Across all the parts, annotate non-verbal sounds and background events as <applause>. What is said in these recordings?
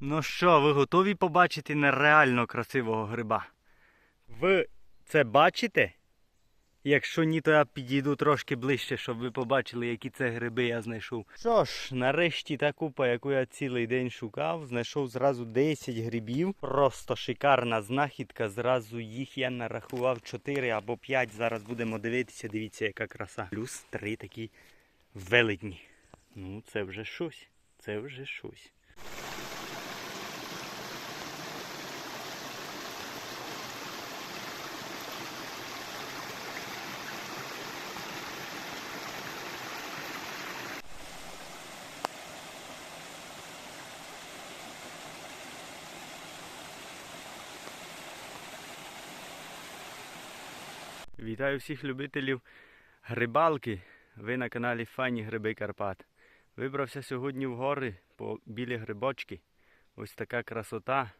Ну що, ви готові побачити нереально красивого гриба? Ви це бачите? Якщо ні, то я підійду трошки ближче, щоб ви побачили, які це гриби я знайшов. Що ж, нарешті та купа, яку я цілий день шукав, знайшов зразу 10 грибів. Просто шикарна знахідка. Зразу їх я нарахував 4 або 5. Зараз будемо дивитися. Дивіться, яка краса. Плюс 3 такі велетні. Ну, це вже щось. Це вже щось. Вітаю всіх любителів грибалки. Ви на каналі Файні Гриби Карпат. Вибрався сьогодні в гори по білі грибочки. Ось така красота.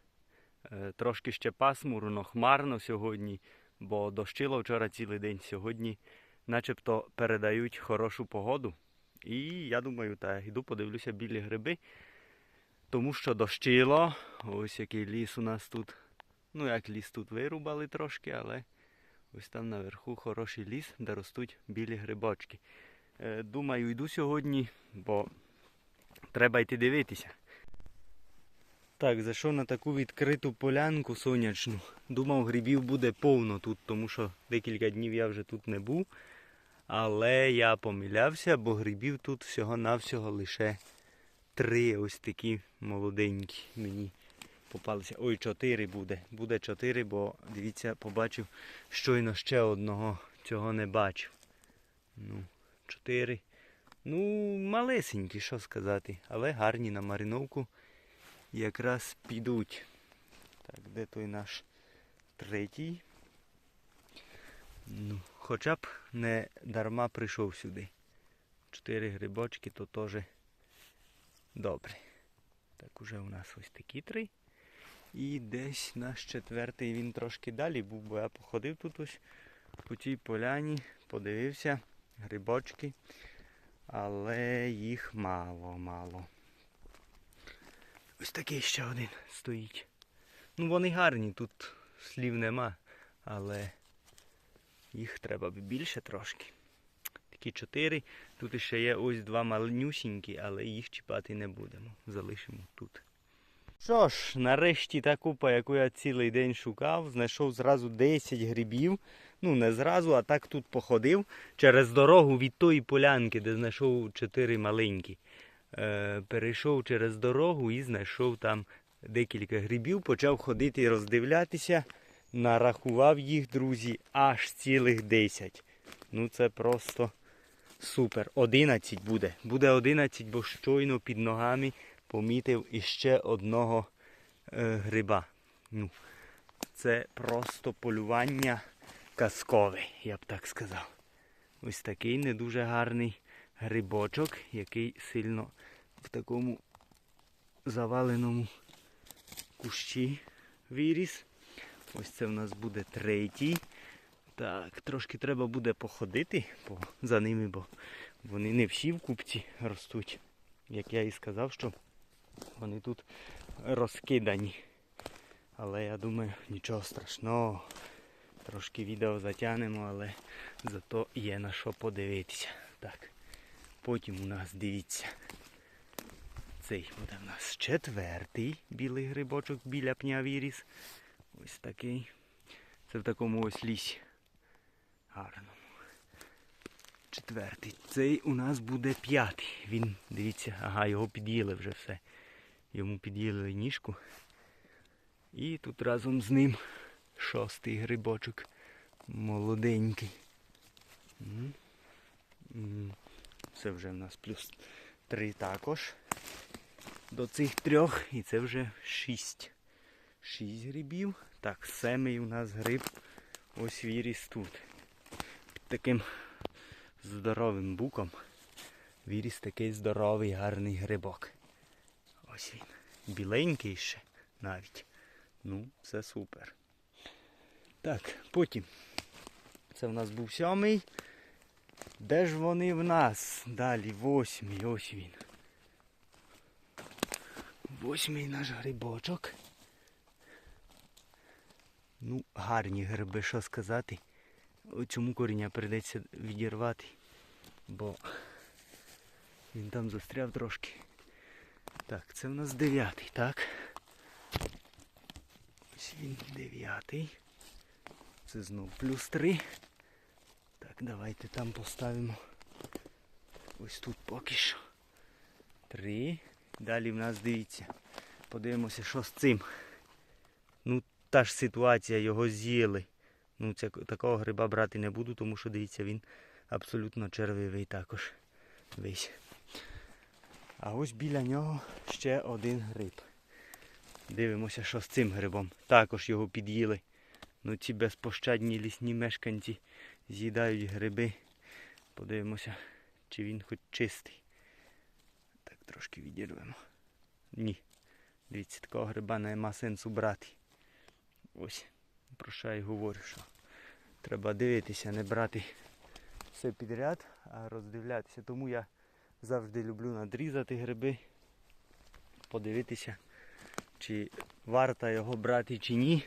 Е, Трошки ще пасмурно, хмарно сьогодні, бо дощило вчора цілий день. Сьогодні начебто передають хорошу погоду. І я думаю, та йду подивлюся білі гриби. Тому що дощило. Ось який ліс у нас тут. Ну як ліс тут вирубали трошки, але Ось там наверху хороший ліс, де ростуть білі грибочки. Е, думаю, йду сьогодні, бо треба йти дивитися. Так, зайшов на таку відкриту полянку сонячну. Думав, грибів буде повно тут, тому що декілька днів я вже тут не був. Але я помилявся, бо грибів тут всього-навсього лише три ось такі молоденькі мені попалися. Ой, чотири буде. Буде чотири, бо дивіться, побачив щойно ще одного цього не бачив. Ну, чотири. Ну, малесенькі, що сказати, але гарні на мариновку якраз підуть. Так, де той наш третій? Ну, хоча б не дарма прийшов сюди. Чотири грибочки, то теж добре. Так, уже у нас ось такі три. І десь наш четвертий він трошки далі був, бо я походив тут ось по тій поляні, подивився, грибочки, але їх мало, мало. Ось такий ще один стоїть. Ну вони гарні, тут слів нема, але їх треба б більше трошки. Такі чотири. Тут ще є ось два малюсінькі, але їх чіпати не будемо. Залишимо тут. Що ж, нарешті та купа, яку я цілий день шукав, знайшов зразу 10 грибів. Ну, не зразу, а так тут походив через дорогу від тої полянки, де знайшов 4 маленькі. Е, перейшов через дорогу і знайшов там декілька грибів, почав ходити і роздивлятися. Нарахував їх, друзі, аж цілих 10. Ну це просто супер. 11 буде. Буде 11, бо щойно під ногами помітив іще одного е, гриба. Ну, це просто полювання казкове, я б так сказав. Ось такий не дуже гарний грибочок, який сильно в такому заваленому кущі виріс. Ось це в нас буде третій. Так, трошки треба буде походити по, за ними, бо вони не всі в купці ростуть. Як я і сказав, що вони тут розкидані. Але я думаю, нічого страшного. Трошки відео затягнемо, але зато є на що подивитися. Так. Потім у нас дивіться. Цей буде в нас четвертий білий грибочок біля пня віріс. Ось такий. Це в такому ось лісі. Гарному. Четвертий. Цей у нас буде п'ятий. Він, дивіться, ага, його під'їли вже все. Йому під'їли ніжку. І тут разом з ним шостий грибочок. Молоденький. Це вже в нас плюс три також. До цих трьох. І це вже шість. Шість грибів. Так, семий у нас гриб. Ось віріс тут. Під таким здоровим буком. Віріс такий здоровий, гарний грибок. Ось він. Біленький ще навіть. Ну, це супер. Так, потім. Це в нас був сьомий. Де ж вони в нас? Далі восьмий, ось він. Восьмий наш грибочок. Ну, гарні гриби, що сказати. О, Цьому коріння прийдеться відірвати, бо він там застряв трошки. Так, це в нас дев'ятий, так? Ось він дев'ятий. Це знов плюс три. Так, давайте там поставимо. Ось тут поки що. Три. Далі в нас дивіться. Подивимося, що з цим. Ну, та ж ситуація, його з'їли. Ну, це, такого гриба брати не буду, тому що дивіться, він абсолютно червивий також. Весь. А ось біля нього ще один гриб. Дивимося, що з цим грибом. Також його під'їли. Ну ці безпощадні лісні мешканці з'їдають гриби. Подивимося, чи він хоч чистий. Так, трошки відірвемо. Ні. Дивіться, такого гриба нема сенсу брати. Ось, про що я й говорю, що треба дивитися, не брати все підряд, а роздивлятися. Тому я завжди люблю надрізати гриби, подивитися, чи варто його брати чи ні.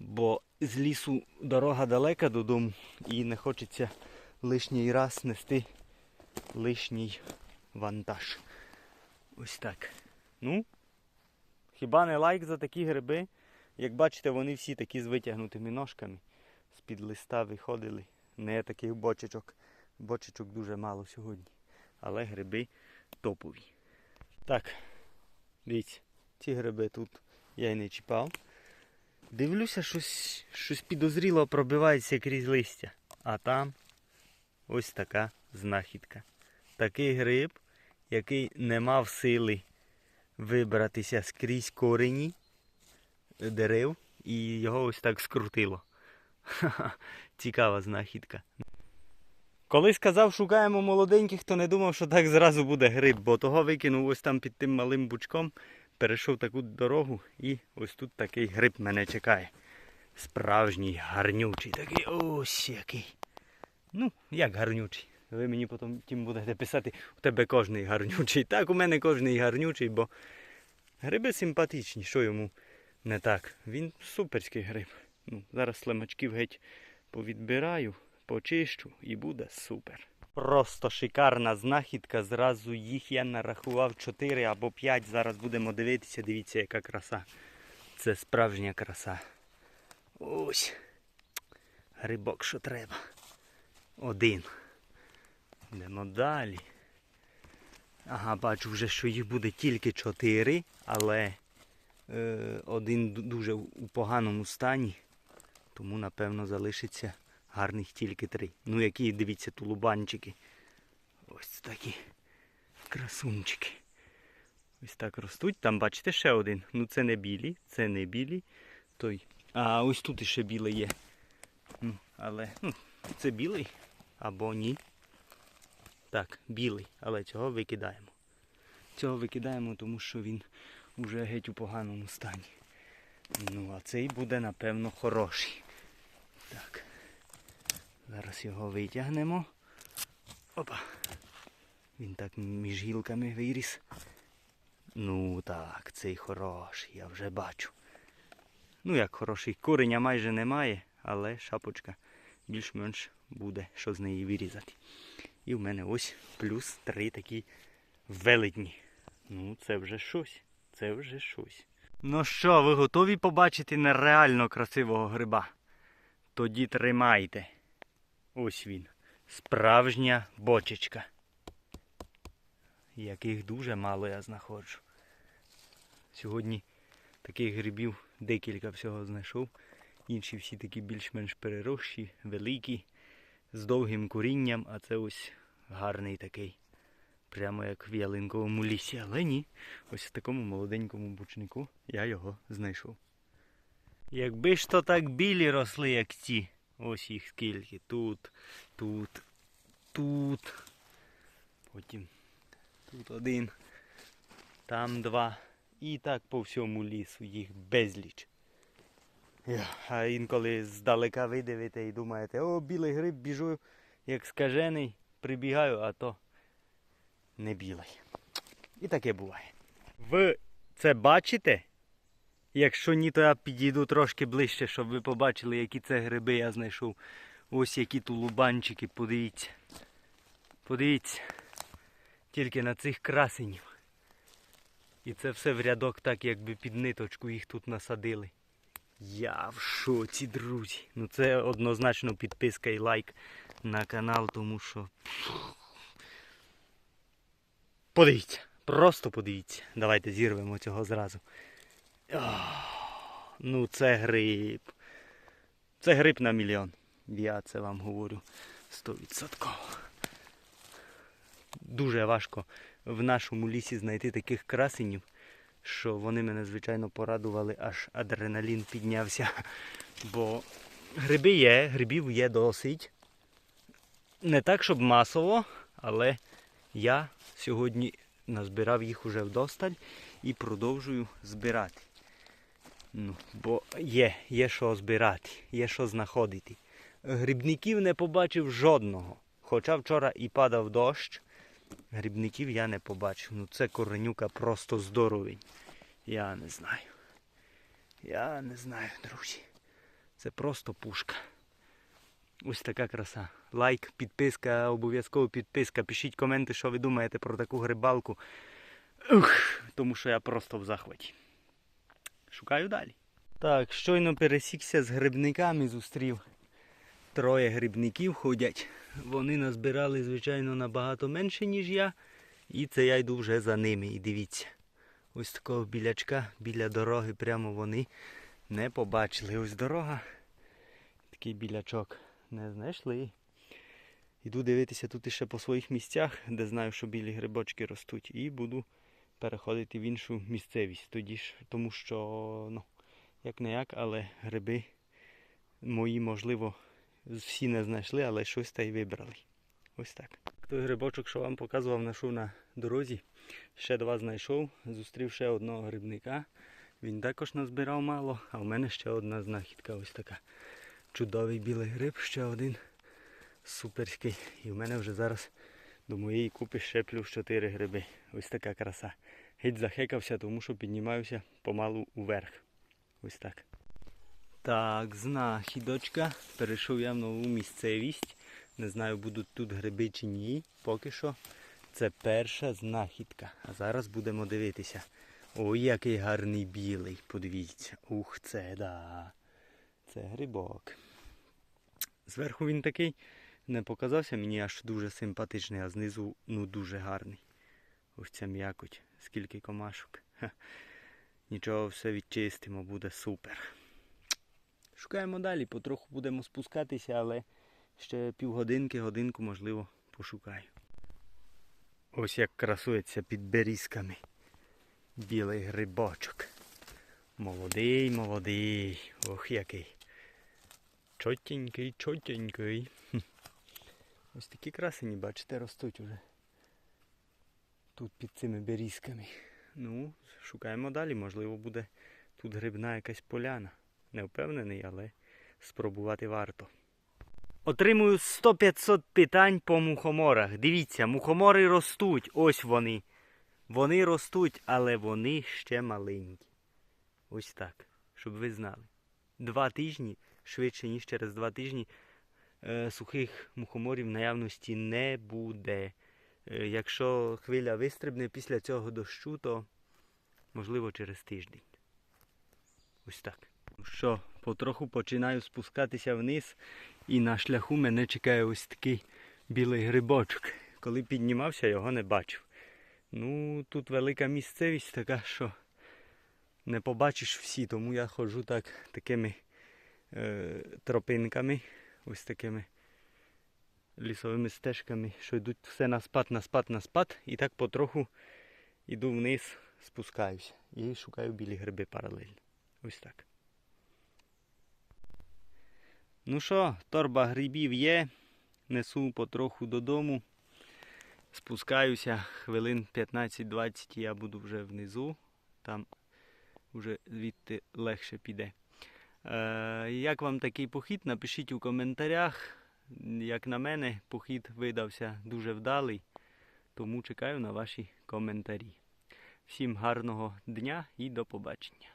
Бо з лісу дорога далека додому і не хочеться лишній раз нести лишній вантаж. Ось так. Ну, хіба не лайк за такі гриби? Як бачите, вони всі такі з витягнутими ножками. З-під листа виходили. Не таких бочечок. Бочечок дуже мало сьогодні. Але гриби топові. Так, дивіться, ці гриби тут я й не чіпав. Дивлюся, щось, щось підозріло пробивається крізь листя. А там ось така знахідка. Такий гриб, який не мав сили вибратися скрізь корені дерев і його ось так скрутило. <laughs> Цікава знахідка. Коли сказав, шукаємо молоденьких, то не думав, що так зразу буде гриб, бо того викинув ось там під тим малим бучком, перейшов таку дорогу і ось тут такий гриб мене чекає. Справжній гарнючий такий ось який. Ну, як гарнючий. Ви мені потім тим будете писати, у тебе кожний гарнючий. Так, у мене кожний гарнючий, бо гриби симпатичні, що йому не так. Він суперський гриб. Ну, зараз слимачків геть повідбираю, почищу і буде супер. Просто шикарна знахідка. Зразу їх я нарахував 4 або 5. Зараз будемо дивитися. Дивіться, яка краса. Це справжня краса. Ось. Грибок, що треба. Один. Йдемо далі. Ага, бачу вже, що їх буде тільки 4, але е, один дуже у поганому стані. Тому, напевно, залишиться гарних тільки три. Ну, які, дивіться, тулубанчики. Ось такі красунчики. Ось так ростуть. Там, бачите, ще один. Ну це не білі, це не білі. Той. А ось тут іще білий є. Ну, але ну, це білий або ні. Так, білий, але цього викидаємо. Цього викидаємо, тому що він уже геть у поганому стані. Ну, а цей буде, напевно, хороший. Так. Зараз його витягнемо. Опа. Він так між гілками виріс. Ну так, цей хороший, я вже бачу. Ну як хороший, кореня майже немає, але шапочка більш-менш буде, що з неї вирізати. І в мене ось плюс три такі велетні. Ну, це вже щось. Це вже щось. Ну що, ви готові побачити нереально красивого гриба? Тоді тримайте. Ось він. Справжня бочечка. Яких дуже мало я знаходжу. Сьогодні таких грибів декілька всього знайшов. Інші всі такі більш-менш перерощі, великі, з довгим корінням, а це ось гарний такий. Прямо як в ялинковому лісі. Але ні, ось в такому молоденькому бучнику я його знайшов. Якби ж то так білі росли, як ці. Ось їх скільки. Тут, тут, тут. Потім тут один, там два. І так по всьому лісу їх безліч. А інколи здалека видивите і думаєте, о, білий гриб біжу, як скажений, прибігаю, а то не білий. І таке буває. В це бачите? Якщо ні, то я підійду трошки ближче, щоб ви побачили, які це гриби я знайшов. Ось які тулубанчики, подивіться. Подивіться. Тільки на цих красенів. І це все в рядок, так якби під ниточку їх тут насадили. Я в шоці, друзі. Ну це однозначно підписка і лайк на канал, тому що. Подивіться, просто подивіться. Давайте зірвемо цього зразу. Ах, Ну це гриб. Це гриб на мільйон. Я це вам говорю 100%. Дуже важко в нашому лісі знайти таких красенів, що вони мене, звичайно, порадували, аж адреналін піднявся. Бо гриби є, грибів є досить. Не так, щоб масово, але я сьогодні назбирав їх уже вдосталь і продовжую збирати. Ну, бо є, є що збирати, є що знаходити. Грибників не побачив жодного. Хоча вчора і падав дощ, грибників я не побачив. Ну це коренюка просто здоровий. Я не знаю. Я не знаю, друзі. Це просто пушка. Ось така краса. Лайк, підписка, обов'язково підписка. Пишіть коменти, що ви думаєте про таку грибалку. Ух, тому що я просто в захваті. Шукаю далі. Так, щойно пересікся з грибниками, зустрів. Троє грибників ходять. Вони назбирали, звичайно, набагато менше, ніж я. І це я йду вже за ними. І дивіться. Ось такого білячка біля дороги прямо вони не побачили. Ось дорога. Такий білячок не знайшли. Йду дивитися тут іще по своїх місцях, де знаю, що білі грибочки ростуть, і буду переходити в іншу місцевість. Тоді ж, тому що, ну, як не як, але гриби мої, можливо, всі не знайшли, але щось та й вибрали. Ось так. Той грибочок, що вам показував, знайшов на дорозі. Ще два знайшов, зустрів ще одного грибника. Він також назбирав мало, а в мене ще одна знахідка ось така. Чудовий білий гриб, ще один суперський. І в мене вже зараз до моєї купи ще плюс 4 гриби. Ось така краса. Геть захекався, тому що піднімаюся помалу уверх. Ось так. Так, знахідочка. Перейшов я в нову місцевість. Не знаю, будуть тут гриби чи ні. Поки що це перша знахідка. А зараз будемо дивитися. Ой, який гарний білий. Подивіться. Ух, це да. Це грибок. Зверху він такий не показався мені аж дуже симпатичний, а знизу ну дуже гарний. Ось ця м'якоть. Скільки комашок. Ха. Нічого, все відчистимо, буде супер. Шукаємо далі, потроху будемо спускатися, але ще півгодинки, годинку, можливо, пошукаю. Ось як красується під берізками. Білий грибочок. Молодий, молодий. Ох який. Чотенький, чотенький. Ось такі красені, бачите, ростуть уже. Тут під цими берізками. Ну, шукаємо далі, можливо, буде тут грибна якась поляна. Не впевнений, але спробувати варто. Отримую 100-500 питань по мухоморах. Дивіться, мухомори ростуть, ось вони. Вони ростуть, але вони ще маленькі. Ось так, щоб ви знали. Два тижні, швидше, ніж через два тижні, сухих мухоморів наявності не буде. Е, якщо хвиля вистрибне після цього дощу, то можливо через тиждень. Ось так. Ну Що, потроху починаю спускатися вниз, і на шляху мене чекає ось такий білий грибочок. Коли піднімався, його не бачив. Ну, тут велика місцевість така, що не побачиш всі, тому я ходжу так такими е, тропинками, ось такими лісовими стежками, що йдуть все на спад, на спад, на спад. І так потроху йду вниз, спускаюся і шукаю білі гриби паралельно. Ось так. Ну що, торба грибів є. Несу потроху додому. Спускаюся хвилин 15-20 я буду вже внизу. Там вже звідти легше піде. Е, як вам такий похід? Напишіть у коментарях. Як на мене, похід видався дуже вдалий, тому чекаю на ваші коментарі. Всім гарного дня і до побачення.